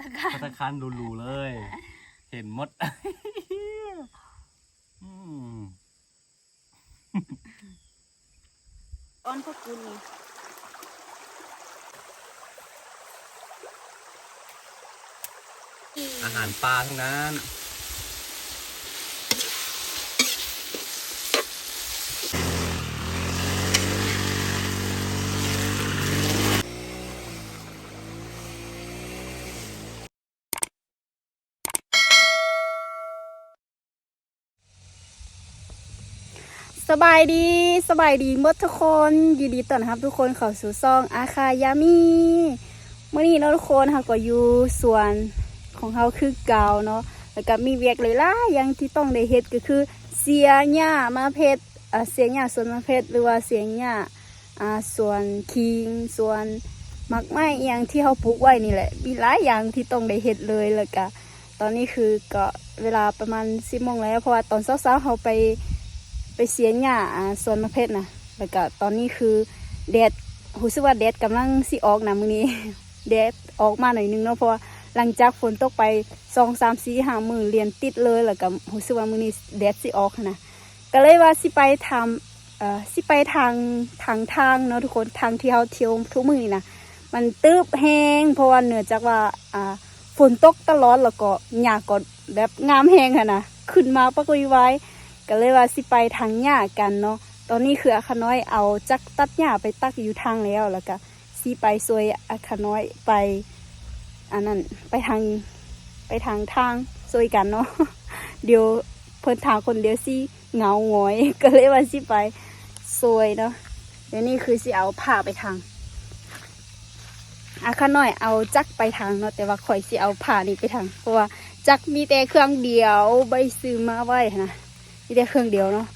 ตาคารพัตตาคารรูๆเลย เห็นหมดอืมอ้อนพวกกูนี่อาหารปลาทั้งนั้น สบายดีสบายดีหมดทุกคนยินดีต้อนรับทุกคนเข้าสู่ซองอาคายามีเมื่อนี้เนาะทุกคนค่ะก็อยู่สวนของเขาคือเกาเนาะแล้วก็มีเวียกเลยล่ะอยังที่ต้องได้เฮ็ดก็คือ เสียหญ้ามาเพชรเสียหญ้าสวนมาเพชรหรือว่าเสียหญ้าอ่าสวนคิงสวนมักไม้อย่างที่เขาปลูกไว้นี่แหละมีหลายอย่างที่ต้องได้เฮ็ดเลยแล้วก็ตอนนี้คือก็เวลาประมาณสิบโมงแล้วเพราะว่าตอนเช้าๆเขาไป ไปเสียหญ้าอ่าสวนมะเพชรนะแล้วก็ตอนนี้คือแดดรู้สึกว่าแดดกำลังสิออกนะมื้อนี้แดดออกมาหน่อยนึงเนาะเพราะหลังจากฝนตกไปสองสามสี่ห้ามือเรียนติดเลยแล้วก็รู้สึกว่ามื้อนี้แดดสิออกนะก็เลยว่าสิไปทำเอ่อสิไปทางทางทางเนาะทุกคนทางที่เราเที่ยวทุกมือนะมันตึบแห้งเพราะว่าเนื่องจากว่าอ่าฝนตกตลอดแล้วก็หญ้าก็แบบงามแห้งค่ะนะขึ้นมาปักไว้ไว้ ก็เลยว่าสิไปทางหญ้ากันเนาะตอนนี้คืออาคาน้อยเอาจักตัดหญ้าไปตักอยู่ทางแล้วแล้วก็สิไปซวยอาคาน้อยไปอันนั้นไปทางไปทางทางซวยกันเนาะเดี๋ยวเพิ่นทางคนเดียวสิเหงาหงอย ก็เลยว่าสิไปซวยเนาะเดี๋ยวนี้คือสิเอาผ้าไปทางอาคาน้อยเอาจักไปทางเนาะแต่ว่าข่อยสิเอาผ้านี่ไปทางเพราะว่าจักมีแต่เครื่องเดียวใบซื้อมาไว้นะ มีแต่เครื่องเดียวเนาะ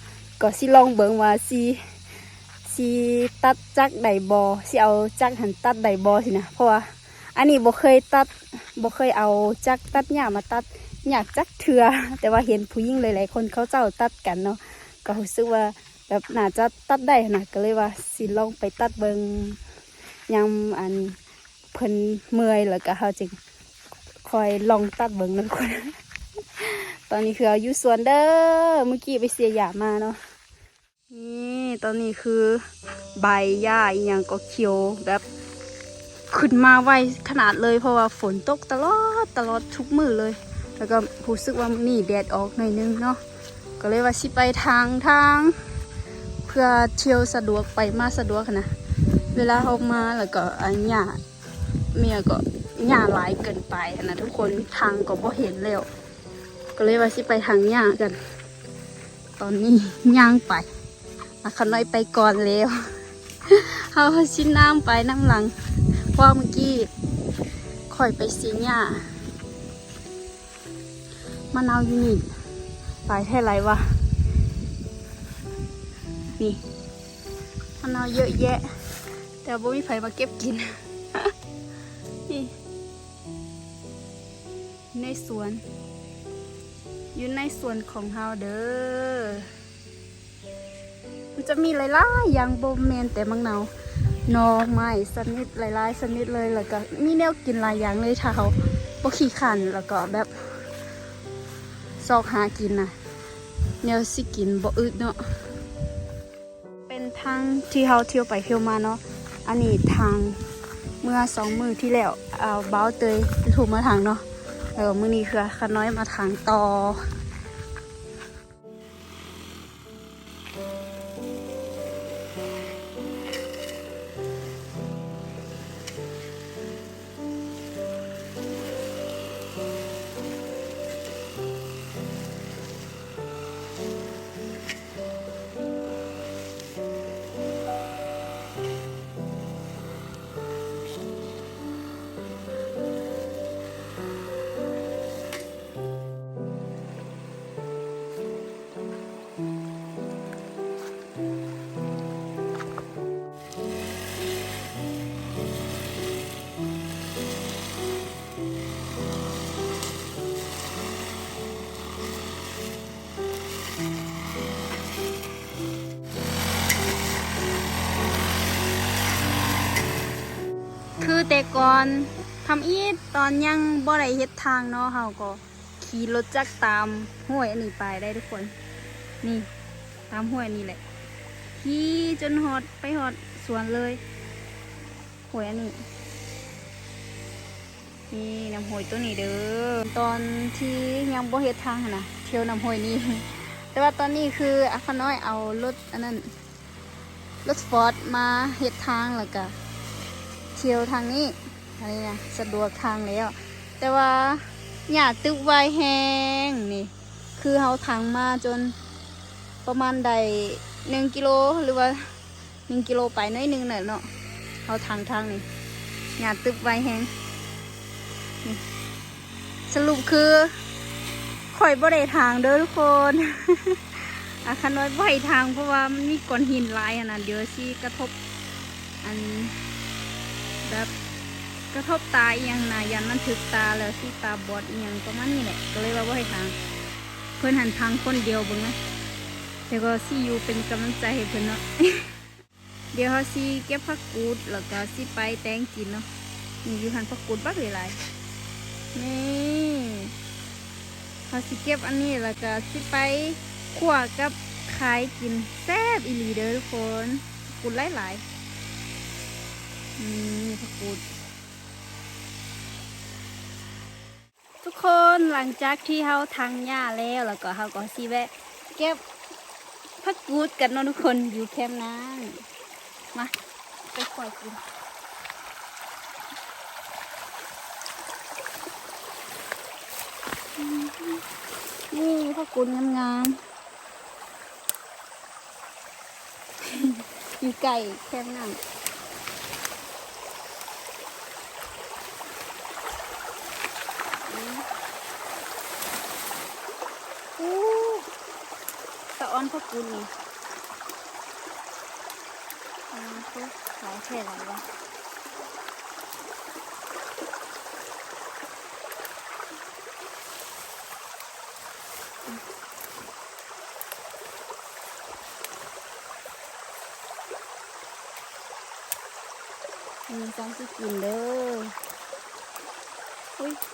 ก็สิลองเบิ่งว่าสิสิตัดจักไดบอสิเอาจักหันตัดไดบอสินะเพราะว่าอันนี้บ่เคยตัดบ่เคยเอาจักตัดหญ้ามาตัดอยากจักเถือแต่ว่าเห็นผู้หญิงหลายๆคนเขาเจ้าตัดกันเนาะก็รู้สึกว่าแบบน่าจะตัดได้นะก็เลยว่าสิลองไปตัดเบิ่งยามอันเพิ่นเมื่อยแล้วก็เขาจึงคอยลองตัดเบิ่งนะทุกคน ตอนนี้คืออายู่สวนเด้อเมื่อกี้ไปเสียหญ้ามาเนาะนี่ตอนนี้คือใบหญ้าอีหยังก็เขียวแบบขึ้นมาไวขนาดเลยเพราะว่าฝนตกตลอดตลอดทุกมือเลย แล้วก็รู้สึกว่านี่แดดออกหน่อยนึงเนาะก็เลยว่าสิไปทางทาง เพื่อเที่ยวสะดวกไปมาสะดวกนะเวลาเขามาแล้วก็อันหญ้าเมียก็หญ้าหลายเกินไปนะทุกคนทางก็บ่เห็นแล้ว ก็เลยว่าสิไปทางย่างกัน ตอนนี้ย่างไปอาขน้อยไปก่อนแล้วเอาชิ้นน้ำไปน้ำหลังเพราะว่าเมื่อกี้คอยไปซีหญ้ามะนาวอยู่นี่หลายแท่ไรวะนี่มะนาวเยอะแยะ แต่บ่มีใครมาเก็บกินนี่ในสวน อยู่ในส่วนของเฮาเด้อ มันจะมีหลายๆอย่างโบแมนแต่มังนาวหนอไม้สนิดหลายๆสนิดเลยแล้วก็มีแนวกินหลายอย่างเลยถ้าเขาบ่ขี้ขันแล้วก็แบบซอกหากินนะแนวสิกินบ่อึดเนาะเป็นทางที่เฮาเที่ยวไปเที่ยวมาเนาะอันนี้ทางเมื่อสองมือที่แล้วเอาเบ้าเตยถูกมาทางเนาะ เออมือนี้คือขน้อยมาทางต่อ แต่ก่อนทำอีทตอนยังบ่ได้เฮ็ดทางเนาะเฮาก็ขี่รถจักรตามห้วยอันนี้ไปได้ทุกคน นี่ ตามห้วยนี่แหละขี่จนฮอดไปฮอดสวนเลยห้วยอันนี้นี่น้ำห้วยตัวนี้เด้อตอนที่ยังบ่เฮ็ดทางนะเที่ยวน้ำห้วยนี่แต่ว่าตอนนี้คืออาคาน้อยเอารถอันนั้นรถสปอร์ตมาเฮ็ดทางแล้วก็ ที่ยวทางนี้อันนี้นะสะดวกทางแล้ว แต่ว่าหญ้าตึกไวแห้งนี่คือเขาทางมาจนประมาณใดหนึ่งกิโลหรือว่าหนึ่งกิโลไปน้อยหนึ่งน่ะเนาะเขาทางทางนี่หญ้าตึกไวแห้งสรุปคือข่อยบ่ได้ทางเด้อทุกคนอาคารน้อยบ่ให้ทางเพราะว่ามันมีก้อนหินลายอันนั้นเดี๋ยวสิกระทบอัน แบบกระทบตาเอียงนะยันมันถึกตาแล้วสิตาบอดเอียงประมาณนี้แหละ ก็เลยว่าบ่าให้ทาง เพิ่อนหันทางคนเดียวบิ่งนะแต่ก็สิอยู่เป็นกำลังใจให้เพิ่อนเนาะเดี๋ยวเขาสิเก็บผักกูดแล้วก็สิไปแตงกินเนาะนี่อยู่หันผักกูดบักหลายๆนี่เขาสิเก็บอันนี้แล้วก็สิไปขั่วกับขายกินแซ่บอีหลีเด้อทุกคนกุดหลายๆ นี่ผักกูดทุกคนหลังจากที่เขาทางหญ้าแล้วแล้วก็เขาก็สิแวะ เก็บผักกูดกันเนาะทุกคนอยู่แคมป์นั้นมาไปขั่วกินนี่พ่อกุลงามๆอยู่ไก่แค่นั้นตะออน พ่อกุลนี่อันนี้คือขายแค่ไหนวะมีจังสิกินเด้ออุ้ยอุ้ย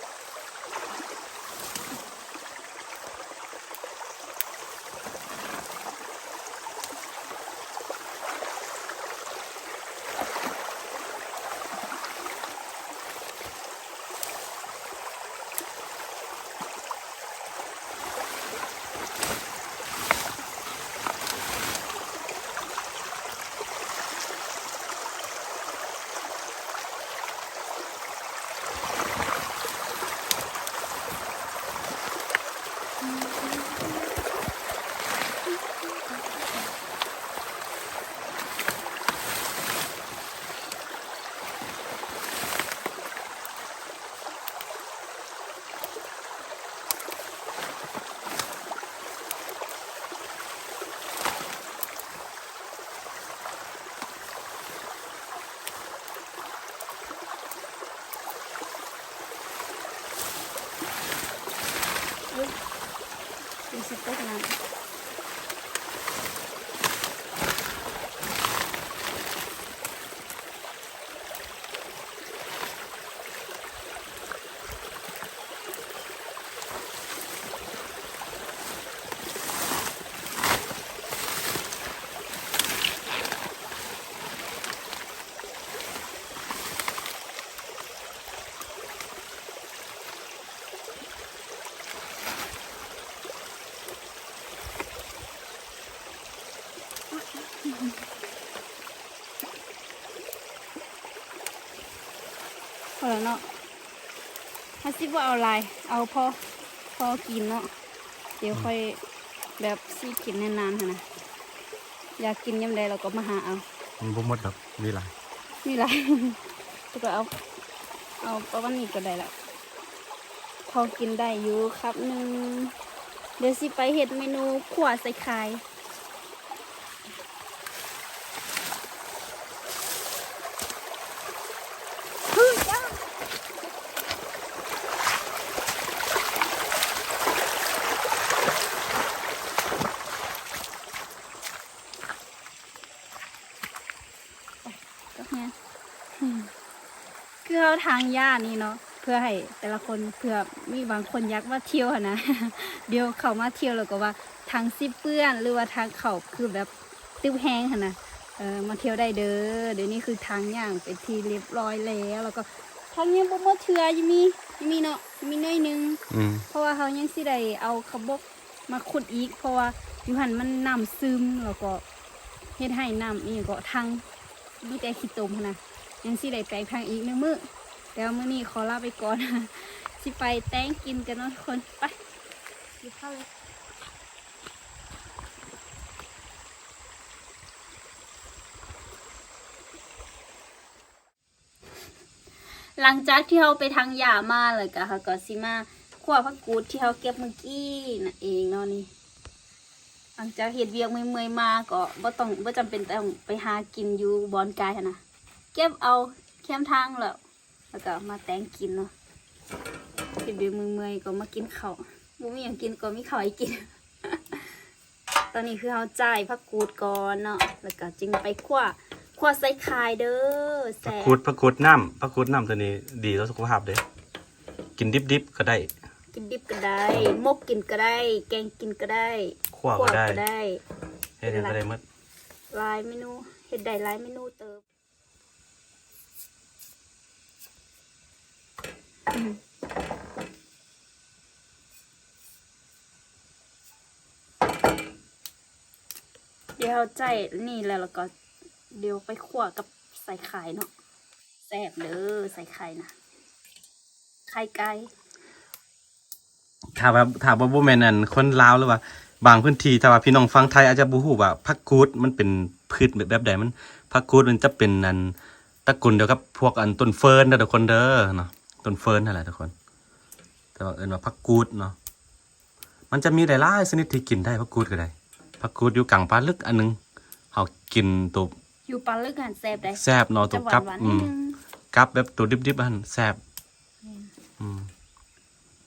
ดูสิต แล้วเนาะถ้าสิว่าเอาลาย เอาพอพอกินเนาะ เดี๋ยวค่อยแบบซีกินนานๆค่ะนะ อยากกินยำใดเราก็มาหาเอามันบ่หมดครับมีหลายนี่ไรก็เอา เอาประมาณนี้ก็ได้ละพอกินได้อยู่ครับหนึ่งเดี๋ยวสิไปเห็ดเมนูขวาใส่ไข่เฮ้ยจ้าก็เนี่ยอืมคือเรา ยว ทางย่านี่เนาะเพื่อให้แต่ละคนเพื่อมีบางคนอยากมาเที่ยวหั้นนะเดี๋ยวเขามาเที่ยวแล้วก็ว่าทางซิเปื้อนหรือว่าทางเขาคือแบบติ้วแห้งหันนะเออมาเที่ยวได้เด้อเดี๋ยวนี้คือทางย่างเป็นที่เรียบร้อยแล้ว แล้วก็ทางยังบ่หมดเทือยังมียังมีเนาะยังมีหน้อยหนึงอืมเพราะว่าเขายังสิได้เอาขบกมาขุดอีก เพราะว่าอยู่หันมันน้ำซึมแล้วก็เฮ็ดให้น้ำอีกก็ทางมีแต่ขี้ตมหั้นนะยังสิได้แปลงทางอีกหนึงมื้อ แต่ว่ามื้อนี้ขอลาไปก่อนสิไปแต้งกินกันเนาะทุกคนไปกินข้าวเลยหลังจากที่เราไปทางหย่ามาเลยก็ค่ะก็สิมาขั่วผักกูดที่เราเก็บเมื่อกี้นั่นเองเนาะนี่หลังจากเห็ดเวียกเมื่อยๆมาก็บ่ต้องบ่จำเป็นต้องไปหากินอยู่บอนกายนนะเก็บเอาแคมทางแล้ว แล้วก็มาแต่งกินเนาะเห็ดเวียกเมื่อยๆก็มากินข้าวบ่มีหยังกินก็มีข้าวให้กิน ตอนนี้คือเราจ่ายผักกูดก่อนเนาะ แล้วก็จึงไปคั่วคั่วใส่ไข่เด้อแซ่ผักบกูดผักกูดน้ำผักกูดน้ำตัวนี้ดีต่อสุขภาพเด้กินดิบๆก็ได้ กินดิบก็ได้ มกกินก็ได้ แกงกินก็ได้คั่วก็ได้ก็ได้เฮ็ดหยังก็ได้หมด หลายเมนูเห็ดได้หลายเมนูเติมอืม เดี๋ยวเราใจนี่แล้วแล้วก็เดี๋ยวไปขั่วกับใส่ไข่เนาะแซ่บเด้อใส่ไข่นะไข่ไก่ถ้าว่าถ้าว่าบ่แม่นอันคนลาวหรือว่า บางพื้นที่ถ้าว่าพี่น้องฟังไทยอาจจะบ่ฮู้ว่าผักกูดมันเป็นพืชแบบแบบใดมันผักกูดมันจะเป็นอันตระกูลเดียวกับพวกอันต้นเฟิร์นเด้อทุกคนเด้อเนาะ ต้นเฟิร์นนั่นแหละทุกคน แต่ว่าเอิ้นว่าผักกูดเนาะมันจะมีหลายๆชนิดที่กินได้ผักกูดก็ได้ผักกูดอยู่กลางป่าลึกอันหนึงเฮากินตัวอยู่ปลาลึกหันแซ่บได้แซ่บเนาะตัจะวหวากันบหวานอืนิดมนึงกับแบบตัวดิบๆอันแซ่บอืม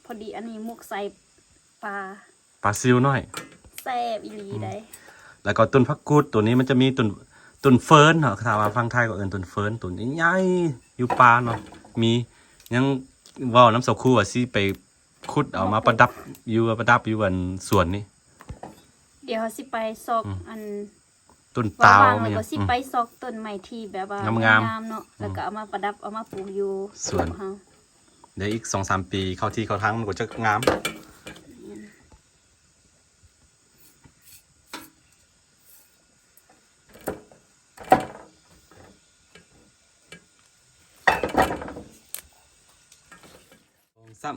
พอดีอันนี้มุกใส่ปลาปลาซิวน้อยแซ่บอีหลีได้แล้วก็ต้นพักกูดตัวนี้มันจะมีต้นต้นเฟิร์นเนาะถ้าว่าฟังไทยก็เอิ้นต้นเฟิร์นต้นใหญ่ๆอยู่ป่าเนาะมี ยังเว่าน้ำสคูอะสิไปขุดเอามาประดับอยู่ประดับอยู่บนสวนนี่ เดี๋ยวสิไปซอกอืมอันต้นตาวว่างๆมีแล้วหยัก็งสิอืม ไปซอกต้นไม้ที่แบบว่างามๆงามๆเนาะแล้วก็เอามาประดับเอามาปลูกอยู่สวน ของเฮา เดี๋ยวอีกสองสามปีเข้าที่เข้าทางมันก็จะงาม สองสาม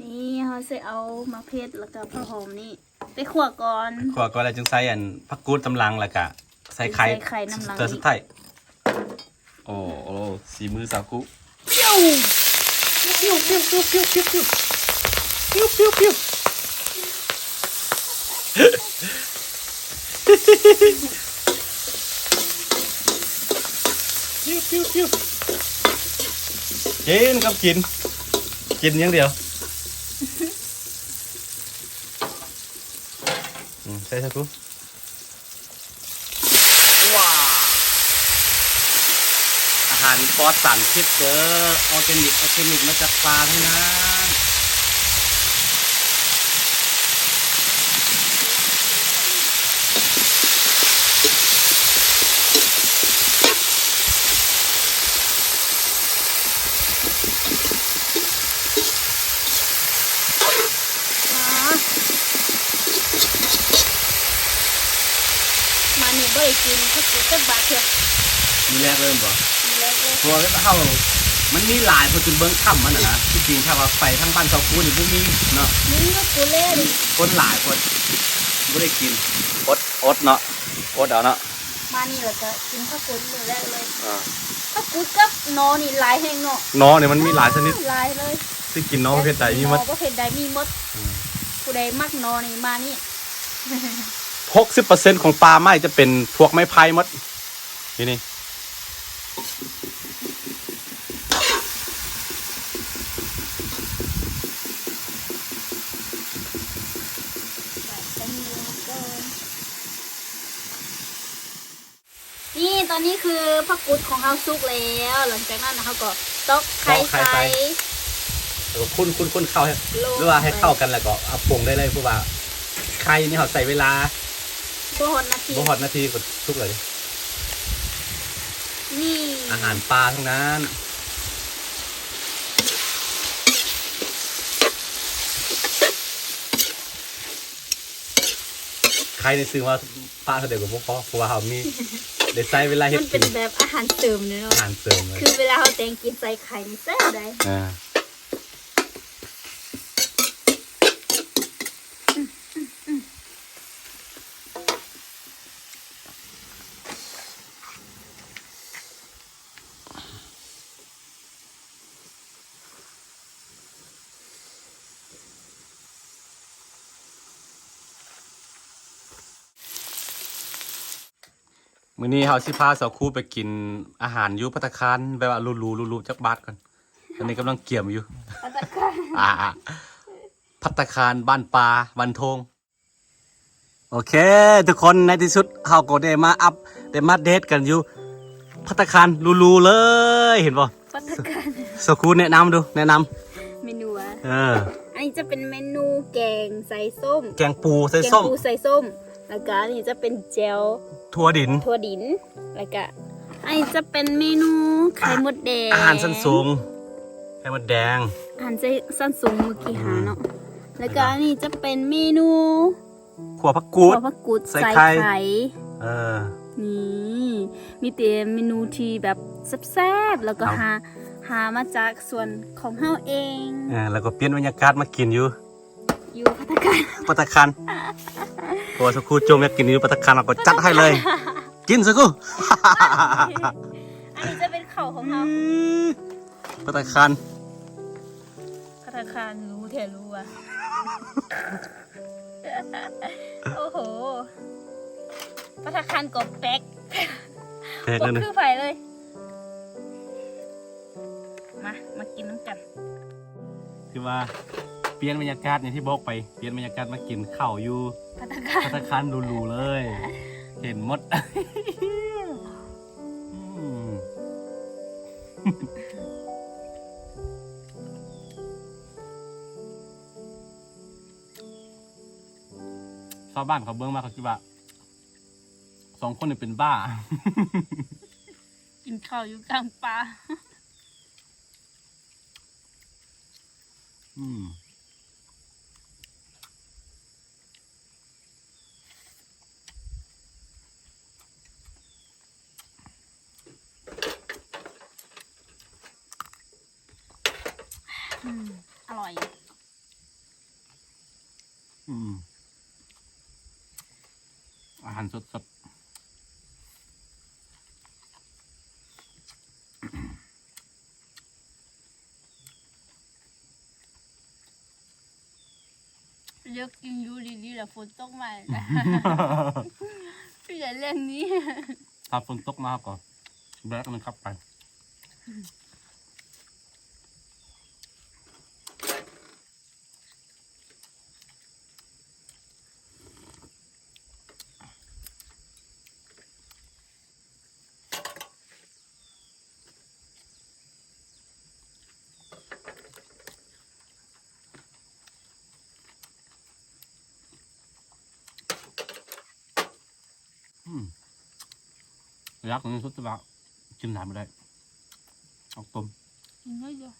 นี่เฮาสิเอามะเพชรแล้วก็ผักหอมนี่ ไปขั่วก่อนขวก็เลยจึงใส่อันพักกูดตำลังแล้วก็ใส่ไข่ใส่ไข่น้ำลังเจอสุดท้ายโอ้โอ้สีมือสาวกุปิ้วปิ้วปิ้วปิ้วปิ้วปิ้วปิ้วปิ้วปิ้วปิ้วปิ้วปิ้วปิ้วกินครับกิน กินอย่างเดียวอืมใช่ใช่กูว้าอาหารปลอดสารพิษเด้อออร์แกนิกออร์แกนิกมาจากปลาทั้งนั้น มามานี่บ่ได้กินผักกูดจักบาทเถอะ มีแรกเริ่มบ่ มีแล้วเลย เพ ราะว่าเฮามันมีหลายคนจนเบิ่งค่ำมันน่ะนะที่จริงถ้าว่าไปทางบ้านเซาคูนี่บ่มีเนาะนี่ก็กูเล่ดิคนหลายคนบ่ได้กินอดอดเนาะอดเอาเนาะมานี่แล้วก็กินผักกูดมื้อแรกเลยผักกูดกับหนอนี่หลายแห่งเนาะน้อเนี่ยมันมีหลายชนิดหลายเลยที่กินน้อประเภทใดมีหมดหนอประเภทใดมีหมดผู้ใดมักหนอนี่มานี่60%ของปลาไม้จะเป็นพวกไม้ไผ่หมดนี่นี่ เป็นเก่ อนนี่ตอนนี้คือผักกุดของเราสุกแล้ว หลังจากนั้นนะคะก็ตอกไข่ตอกไข่ใส่ ใส่ แล้วก็คุ้นคุ้นคุ้นเข้าให้โล หรือว่าให้เข้ากันแล้วก็เอาปรุงได้เลยเพราะว่าไข่นี่เขาใส่เวลาบ่ฮอนนาทีบ่หอดนาทีก็ทุกเลย นี่อาหารปลาทั้งนั้นใครในซื้อว่าปลาเท่าเดียวกับพวกเขาเพราะว่าเขามี ได้ใช้เวลาเฮ็ดมันเป็กินนแบบอาหารเสริมเนอะอาหารเสริมเลยคือเวลาเราแตงกินใส่ไข่นี่แซ่บได้ อ่า มื้อนี้เฮาสิพาสาวครูไปกินอาหารอยู่ภัตตาคารแบบว่าหรูๆๆๆจักบาทก่อนอันนี้กำลังเกี่ยมอยู่ พัตตาคารอ่าพัตตาคารบ้านปลาบันทง โอเค ทุกคนในที่สุดเฮาก็ได้มาอัพได้มาเดทกันอยู่พัตตาคารรูๆเลยเห็นบ่พัตตาคารสกูแนะนำดู แนะนำเมนูอะเออ อันนี้จะเป็นเมนูแกงใส่ส้มแกงปูใส่แกงส้ม ปูใส่ส้ม แล้วก็อันนี้จะเป็นเจล ทั่วดินถั่วดิน แล้วก็อันนี้จะเป็นเมนูไข่มดแดงอาหารสั้นสูงไข่มดแดงอาหารสั้นสูงเมื่อกี้หาเนาะแล้วก็อันนี้จะเป็นเมนูขัวผักกูดหัวผักกูดใส่ใส่ไข่ไข่เออนี่มีแต่เมนูที่แบบแซ่บๆแล้วก็เอาหาหามาจากส่วนของเฮาเองเออแล้วก็เปลี่ยนบรรยากาศมากินอยู่ อยู่พัตตาคารพัตตาคารโอ้สกูจมอยากกินอยู่พัตตาคารเราก็จัดให้เลย กินสกูอันนี้จะเป็นเข่าของเฮาพัตตาคารพัตตาคารรู้เถอะรู้อะ โอ้โหพัตตาคารกบแป๊กแพงกเลบยนะคือไฟเลย มา มากินน้ำกันคือว่า เปลี่ยนบรรยากาศอย่างที่บอกไป เปลี่ยนบรรยากาศมากินข้าวอยู่พัตตาคารพัตตาคารหรูๆเลย เห็นหมดอืมชาวบ้านเขาเบิ้งมาเขาคิดว่าสองคนนี่เป็นบ้า กินข้าวอยู่กลางป่า อืม อร่อย อืม อาหารสดเลือกกินอยู่ดีๆแต่ฝนตกมาๆพี่อย่าเล่นนี้ ถ้าฝนตกมาก็แบกมันขับไป รักของสุดจะแบบกินหลายไม่ได้เอาต้มกินเยอะ